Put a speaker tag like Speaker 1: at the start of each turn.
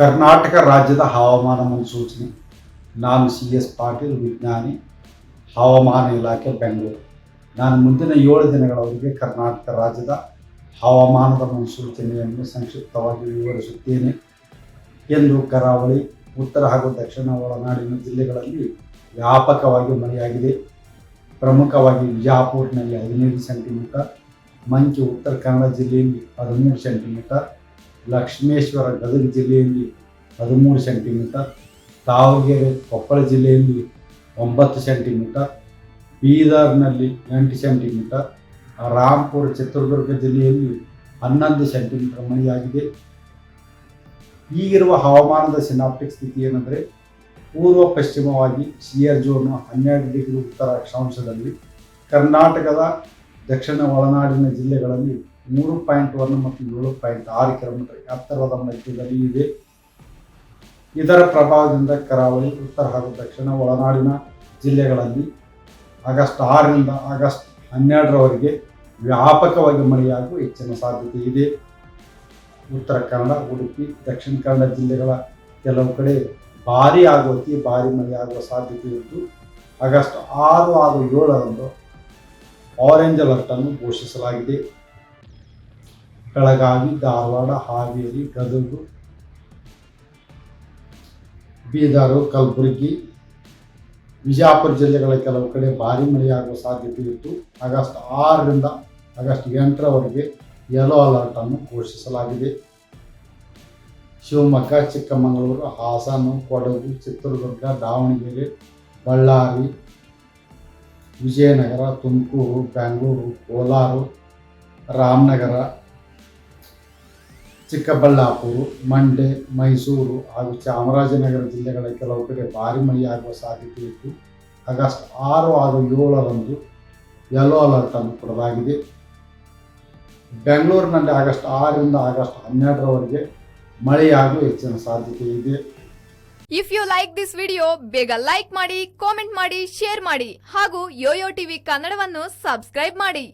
Speaker 1: ಕರ್ನಾಟಕ ರಾಜ್ಯದ ಹವಾಮಾನ ಮುನ್ಸೂಚನೆ. ನಾನು ಸಿ ಎಸ್ ಪಾಟೀಲ್ ವಿಜ್ಞಾನಿ, ಹವಾಮಾನ ಇಲಾಖೆ, ಬೆಂಗಳೂರು. ನಾನು ಮುಂದಿನ ಏಳು ದಿನಗಳವರೆಗೆ ಕರ್ನಾಟಕ ರಾಜ್ಯದ ಹವಾಮಾನದ ಮುನ್ಸೂಚನೆಯನ್ನು ಸಂಕ್ಷಿಪ್ತವಾಗಿ ವಿವರಿಸುತ್ತೇನೆ ಎಂದು ಕರಾವಳಿ, ಉತ್ತರ ಹಾಗೂ ದಕ್ಷಿಣ ಒಳನಾಡಿನ ಜಿಲ್ಲೆಗಳಲ್ಲಿ ವ್ಯಾಪಕವಾಗಿ ಮಳೆಯಾಗಿದೆ. ಪ್ರಮುಖವಾಗಿ ವಿಜಯಪುರ್ನಲ್ಲಿ ಹದಿನೈದು ಸೆಂಟಿಮೀಟರ್ ಮಂಚು ಉತ್ತರ ಕನ್ನಡ ಜಿಲ್ಲೆಯಲ್ಲಿ ಹದಿಮೂರು ಸೆಂಟಿಮೀಟರ್ ಲಕ್ಷ್ಮೇಶ್ವರ ಗದಗ ಜಿಲ್ಲೆಯಲ್ಲಿ ಹದಿಮೂರು ಸೆಂಟಿಮೀಟರ್, ದಾವಣಗೆರೆ, ಕೊಪ್ಪಳ ಜಿಲ್ಲೆಯಲ್ಲಿ ಒಂಬತ್ತು ಸೆಂಟಿಮೀಟರ್, ಬೀದರ್ನಲ್ಲಿ ಎಂಟು ಸೆಂಟಿಮೀಟರ್, ರಾಮ್ಪುರ, ಚಿತ್ರದುರ್ಗ ಜಿಲ್ಲೆಯಲ್ಲಿ ಹನ್ನೊಂದು ಸೆಂಟಿಮೀಟರ್ ಮಳೆಯಾಗಿದೆ. ಈಗಿರುವ ಹವಾಮಾನದ ಸಿನಾಪ್ಟಿಕ್ ಸ್ಥಿತಿ ಏನಂದರೆ, ಪೂರ್ವ ಪಶ್ಚಿಮವಾಗಿ ಸಿಯರ್ ಜೋನ್ ಹನ್ನೆರಡು ಡಿಗ್ರಿ ಉತ್ತರ ಅಕ್ಷಾಂಶದಲ್ಲಿ ಕರ್ನಾಟಕದ ದಕ್ಷಿಣ ಒಳನಾಡಿನ ಜಿಲ್ಲೆಗಳಲ್ಲಿ ಮೂರು ಪಾಯಿಂಟ್ ಒಂದು ಮತ್ತು ಏಳು ಪಾಯಿಂಟ್ ಆರು ಕಿಲೋಮೀಟರ್ ಎತ್ತರದ ಮಧ್ಯದಲ್ಲಿ ಇದೆ. ಇದರ ಪ್ರಭಾವದಿಂದ ಕರಾವಳಿ, ಉತ್ತರ ಹಾಗೂ ದಕ್ಷಿಣ ಒಳನಾಡಿನ ಜಿಲ್ಲೆಗಳಲ್ಲಿ ಆಗಸ್ಟ್ ಆರರಿಂದ ಆಗಸ್ಟ್ ಹನ್ನೆರಡರವರೆಗೆ ವ್ಯಾಪಕವಾಗಿ ಮಳೆಯಾಗುವ ಹೆಚ್ಚಿನ ಸಾಧ್ಯತೆ ಇದೆ. ಉತ್ತರ ಕನ್ನಡ, ಉಡುಪಿ, ದಕ್ಷಿಣ ಕನ್ನಡ ಜಿಲ್ಲೆಗಳ ಕೆಲವು ಕಡೆ ಭಾರಿ ಆಗುವ ಅತಿ ಭಾರಿ ಮಳೆಯಾಗುವ ಸಾಧ್ಯತೆ ಇದ್ದು, ಆಗಸ್ಟ್ ಆರು ಹಾಗೂ ಏಳರಂದು ಆರೆಂಜ್ ಅಲರ್ಟನ್ನು ಘೋಷಿಸಲಾಗಿದೆ. ಬೆಳಗಾವಿ, ಧಾರವಾಡ, ಹಾವೇರಿ, ಗದಗು, ಬೀದರು, ಕಲಬುರಗಿ ವಿಜಯಪುರ ಜಿಲ್ಲೆಗಳ ಕೆಲವು ಕಡೆ ಭಾರಿ ಮಳೆಯಾಗುವ ಸಾಧ್ಯತೆ ಇತ್ತು. ಆಗಸ್ಟ್ ಆರರಿಂದ ಆಗಸ್ಟ್ ಎಂಟರವರೆಗೆ ಯೆಲ್ಲೋ ಅಲರ್ಟ್ ಅನ್ನು ಘೋಷಿಸಲಾಗಿದೆ. ಶಿವಮೊಗ್ಗ, ಚಿಕ್ಕಮಗಳೂರು, ಹಾಸನ, ಕೊಡಗು, ಚಿತ್ರದುರ್ಗ, ದಾವಣಗೆರೆ, ಬಳ್ಳಾರಿ, ವಿಜಯನಗರ, ತುಮಕೂರು ಬೆಂಗಳೂರು ಕೋಲಾರ, ರಾಮನಗರ ಚಿಕ್ಕಬಳ್ಳಾಪುರ, ಮಂಡ್ಯ, ಮೈಸೂರು ಹಾಗೂ ಚಾಮರಾಜನಗರ ಜಿಲ್ಲೆಗಳ ಕೆಲವು ಕಡೆ ಭಾರಿ ಮಳೆಯಾಗುವ ಸಾಧ್ಯತೆ ಇತ್ತು ಆಗಸ್ಟ್ ಆರು ಹಾಗೂ ಏಳರಂದು ಯೆಲ್ಲೋ ಅಲರ್ಟ್ ಅನ್ನು ಕೊಡಲಾಗಿದೆ. ಬೆಂಗಳೂರಿನಲ್ಲಿ ಆಗಸ್ಟ್ ಆರರಿಂದ ಆಗಸ್ಟ್ ಹನ್ನೆರಡರವರೆಗೆ ಮಳೆಯಾಗುವ ಹೆಚ್ಚಿನ ಸಾಧ್ಯತೆ ಇದೆ.
Speaker 2: If you like this video ಬೇಗ ಲೈಕ್ ಮಾಡಿ ಕಾಮೆಂಟ್ ಮಾಡಿ ಶೇರ್ ಮಾಡಿ ಹಾಗೂ ಯೋಯೋ ಟಿವಿ ಕನ್ನಡವನ್ನು ಸಬ್ಸ್ಕ್ರೈಬ್ ಮಾಡಿ.